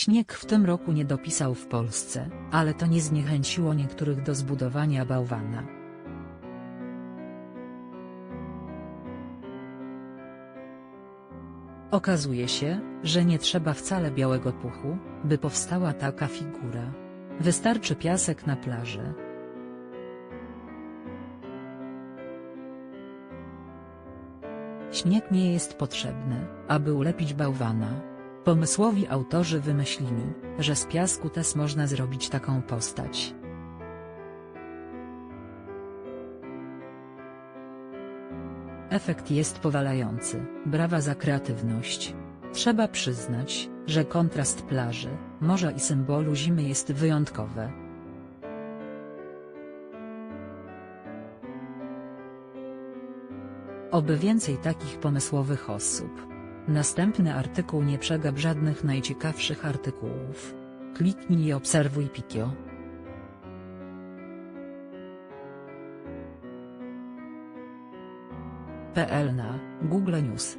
Śnieg w tym roku nie dopisał w Polsce, ale to nie zniechęciło niektórych do zbudowania bałwana. Okazuje się, że nie trzeba wcale białego puchu, by powstała taka figura. Wystarczy piasek na plaży. Śnieg nie jest potrzebny, aby ulepić bałwana. Pomysłowi autorzy wymyślili, że z piasku też można zrobić taką postać. Efekt jest powalający, brawa za kreatywność. Trzeba przyznać, że kontrast plaży, morza i symbolu zimy jest wyjątkowy. Oby więcej takich pomysłowych osób. Następny artykuł nie przegap żadnych najciekawszych artykułów. Kliknij i obserwuj Pikio. PL na Google News